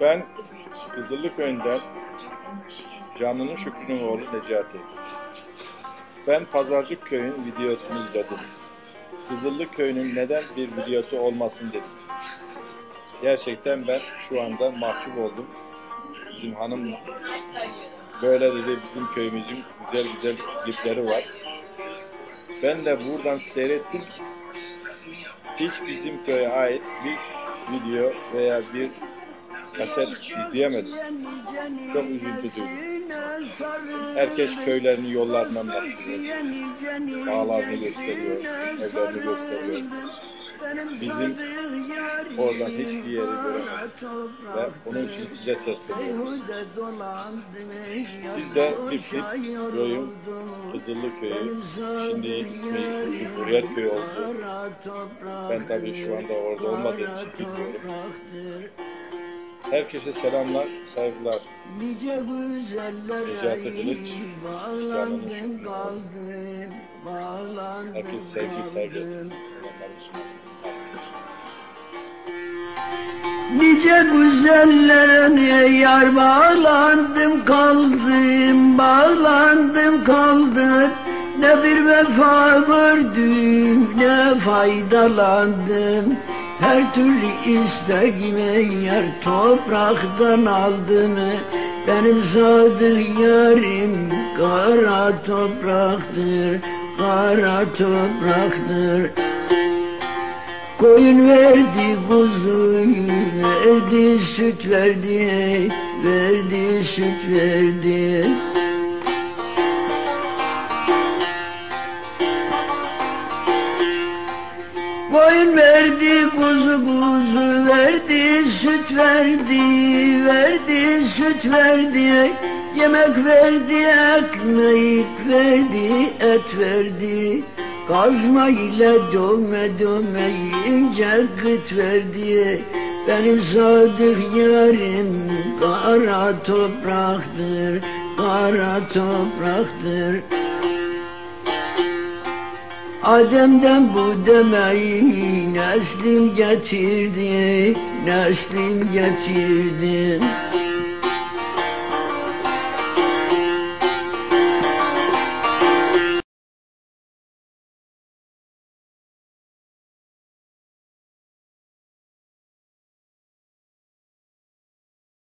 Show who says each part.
Speaker 1: Ben Kızıllıköy'ünden Canlı'nın Şükrü'nün oğlu Necati. Ben Pazarcık Köy'ün videosunu izledim. Kızıllık Köyü'nün neden bir videosu olmasın dedim. Gerçekten ben şu anda mahcup oldum. Bizim hanım böyle dedi bizim köyümüzün güzel güzel klipleri var. Ben de buradan seyrettim. Hiç bizim köye ait bir video veya bir kaset izleyemedim. Çok üzüntü duydum. Herkes köylerinin yollarını anlatıyor. Dağlarını gösteriyor, evlerini gösteriyor. Bizim oradan hiçbir yeri göremedik. Ve bunun için size sesleniyorum. Siz de bir klip Köy'ün Kızıllı Köyü, şimdi ismi Cumhuriyet Köyü oldu. Ben tabii şu anda orada olmadığım için bilmiyorum. Herkese selamlar, saygılar.
Speaker 2: Nice güzeller
Speaker 1: Necati Kılıç, Şükrü.
Speaker 2: bağlandım
Speaker 1: Herkes sevgi, saygı. Selamlar.
Speaker 2: Nice güzellere yar bağlandım kaldım, bağlandım kaldım. Ne bir vefa gördüm, ne faydalandım. Her türlü isteğime yer topraktan aldım. Benim sadık yarim kara topraktır, kara topraktır. Koyun verdi kuzuyu, verdi süt verdi, verdi süt verdi. Koyun verdi kuzu kuzu verdi süt verdi verdi süt verdi. Yemek verdi ekmek verdi et verdi. Kazma ile dövme dövme ince gıt verdi. Benim sadık yarim kara topraktır kara topraktır Adem'den bu demeyi neslim getirdi, neslim getirdi.